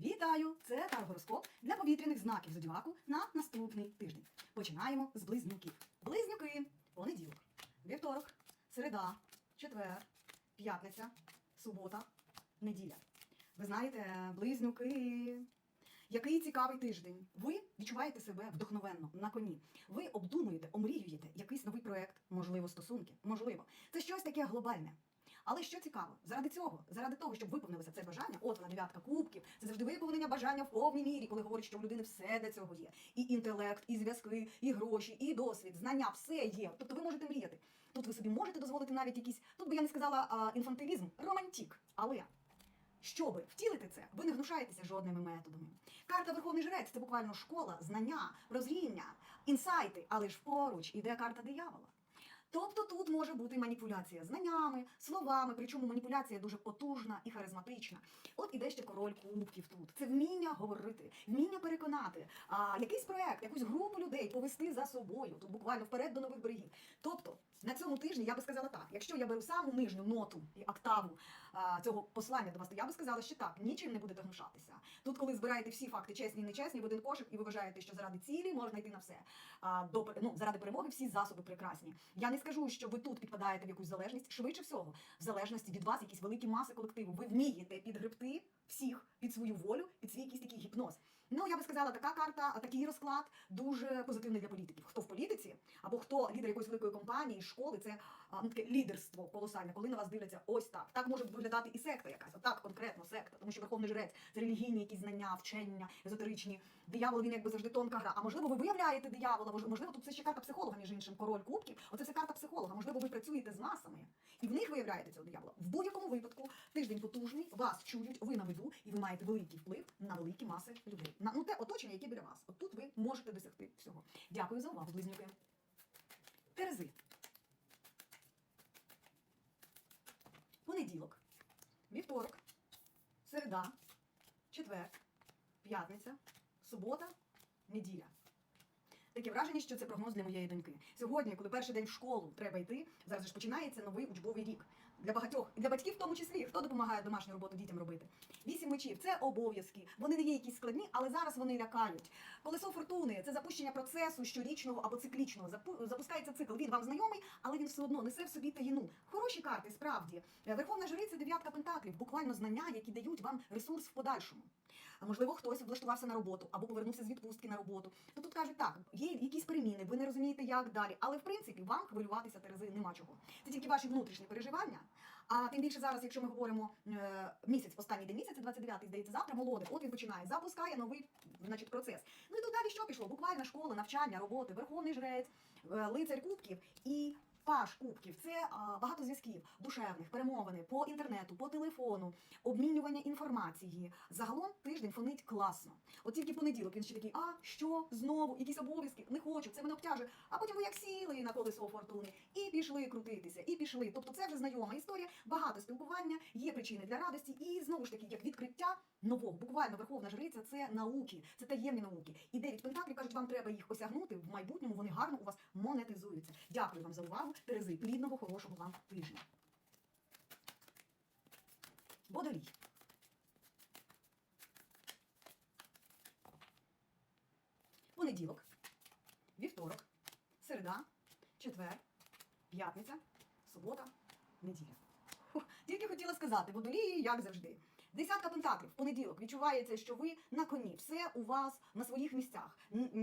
Вітаю! Це таргороскоп для повітряних знаків зодіаку на наступний тиждень. Починаємо з близнюків. Близнюки. Понеділок, вівторок, середа, четвер, п'ятниця, субота, неділя. Ви знаєте, близнюки. Який цікавий тиждень. Ви відчуваєте себе вдохновенно на коні. Ви обдумуєте, омріюєте якийсь новий проект, можливо, стосунки, можливо. Це щось таке глобальне. Але що цікаво, заради цього, заради того, щоб виповнилося це бажання, от вона дев'ятка кубків, це завжди виповнення бажання в повній мірі, коли говорять, що у людини все для цього є. І інтелект, і зв'язки, і гроші, і досвід, знання, все є. Тобто ви можете мріяти. Тут ви собі можете дозволити навіть якийсь, тут би я не сказала а, інфантилізм, романтік. Але Щоби втілити це, ви не гнушаєтеся жодними методами. Карта Верховний Жрець це буквально школа, знання, прозріння, інсайти, але ж поруч іде карта диявола. Тобто тут може бути маніпуляція знаннями, словами, причому маніпуляція дуже потужна і харизматична. От іде ще король кубків тут. Це вміння говорити, вміння переконати, а, якийсь проект, якусь групу людей повести за собою, тут буквально вперед до нових берегів. Тобто на цьому тижні я би сказала так: якщо я беру саму нижню ноту і октаву а, цього послання до вас, то я би сказала, що так, нічим не будете гнушатися. Тут, коли збираєте всі факти, чесні і нечесні, в один кошик, і ви вважаєте, що заради цілі можна йти на все. А, до, ну, заради перемоги всі засоби прекрасні. Я не скажу, що ви тут підпадаєте в якусь залежність. Швидше всього, в залежності від вас якісь великі маси колективу. Ви вмієте підгребти всіх під свою волю, під свій якийсь такий гіпноз. Ну я би сказала, така карта, такий розклад дуже позитивний для політиків. Хто в політиці, або хто лідер якоїсь великої компанії, школи, це ну, таке лідерство колосальне, коли на вас дивляться ось так. Так може виглядати і секта якась, отак конкретно секта, тому що верховний жрець це релігійні якісь знання, вчення, езотеричні. Диявол він якби завжди тонка гра. А можливо, ви виявляєте диявола, мож- можливо, тут це ще карта психолога, між іншим, король кубків. Оце все карта психолога. Можливо, ви працюєте з масами, і в них виявляєте цього диявола. В будь-якому випадку тиждень потужний, вас чують, ви на виду, і ви маєте великий вплив на великі маси людей. На ну те оточення, яке біля вас. От тут ви можете досягти всього. Дякую за увагу, близнюки. Терези. Понеділок, вівторок, середа, четвер, п'ятниця, субота, неділя. Таке враження, що це прогноз для моєї доньки. Сьогодні, коли перший день в школу треба йти, зараз ж починається новий учбовий рік. Для багатьох, для батьків в тому числі, хто допомагає домашню роботу дітям робити. Вісім мечів це обов'язки. Вони не є якісь складні, але зараз вони лякають. Колесо фортуни це запущення процесу щорічного або циклічного. Запускається цикл. Він вам знайомий, але він все одно несе в собі таїну. Хороші карти, справді. Е, Верховна жриця дев'ятка пентаклів, буквально знання, які дають вам ресурс в подальшому. Можливо, хтось влаштувався на роботу або повернувся з відпустки на роботу. То тут кажуть, так, є якісь переміни, розумієте, як далі. Але в принципі вам хвилюватися Терези нема чого. Це тільки ваші внутрішні переживання. А тим більше зараз, якщо ми говоримо е, місяць, останній день місяця, 29-й, здається, завтра молоде, от він починає, запускає новий значить, процес. Ну і тут далі що пішло? Буквально школа, навчання, роботи, верховний жрець, е, лицар кубків і. Паш кубків це а, багато зв'язків душевних, перемовини по інтернету, по телефону, обмінювання інформації. Загалом тиждень фонить класно. От тільки понеділок він ще такий, а що знову, якісь обов'язки, не хочу, це мене обтяжує. А потім ви як сіли на колесо фортуни і пішли крутитися, і пішли. Тобто це вже знайома історія, багато спілкування, є причини для радості, і знову ж таки, як відкриття нового. Буквально верховна жриця це науки, це таємні науки. І дев'ять пентаклів кажуть, вам треба їх осягнути в майбутньому. Вони гарно у вас монетизуються. Дякую вам за увагу. Терези, плідного, хорошого вам тижня. Водолій. Понеділок, вівторок, середа, четвер, п'ятниця, субота, неділя. Тільки хотіла сказати, водолії, як завжди. Десятка пентаклів понеділок відчувається, що ви на коні, все у вас на своїх місцях.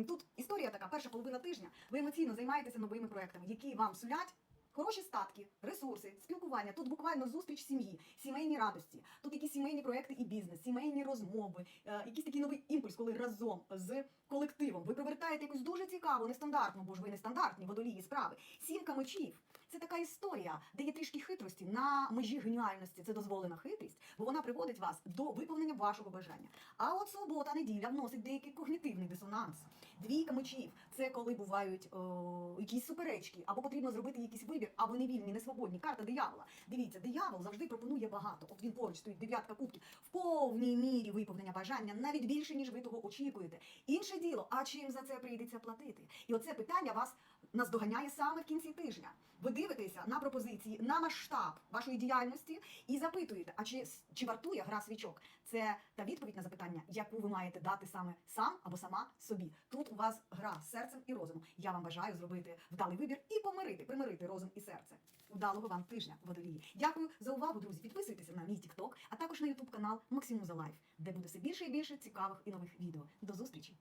Тут історія така, перша половина тижня. Ви емоційно займаєтеся новими проектами, які вам сулять хороші статки, ресурси, спілкування. Тут буквально зустріч сім'ї, сімейні радості. Тут якісь сімейні проекти і бізнес, сімейні розмови, е, якийсь такий новий імпульс, коли разом з колективом ви провертаєте якусь дуже цікаву, нестандартну, бо ж ви нестандартні водолії справи. Сімка мечів. Це така історія, де є трішки хитрості на межі геніальності. Це дозволена хитрість, бо вона приводить вас до виповнення вашого бажання. А от субота, неділя вносить деякий когнітивний дисонанс. Двійка мечів це коли бувають о, якісь суперечки, або потрібно зробити якийсь вибір, а ви не вільні, не свободні. Карта диявола. Дивіться, диявол завжди пропонує багато. От він поруч стоїть дев'ятка кубків в повній мірі виповнення бажання, навіть більше ніж ви того очікуєте. Інше діло, а чим за це прийдеться платити? І оце питання вас наздоганяє саме в кінці тижня. Ви дивитеся на пропозиції, на масштаб вашої діяльності і запитуєте, а чи, чи вартує гра свічок? Це та відповідь на запитання, яку ви маєте дати саме сам або сама собі. Тут у вас гра з серцем і розумом. Я вам бажаю зробити вдалий вибір і помирити, примирити розум і серце. Удалого вам тижня, водолії. Дякую за увагу, друзі. Підписуйтеся на мій TikTok, а також на YouTube канал Максимуза Лайф, де буде все більше і більше цікавих і нових відео. До зустрічі!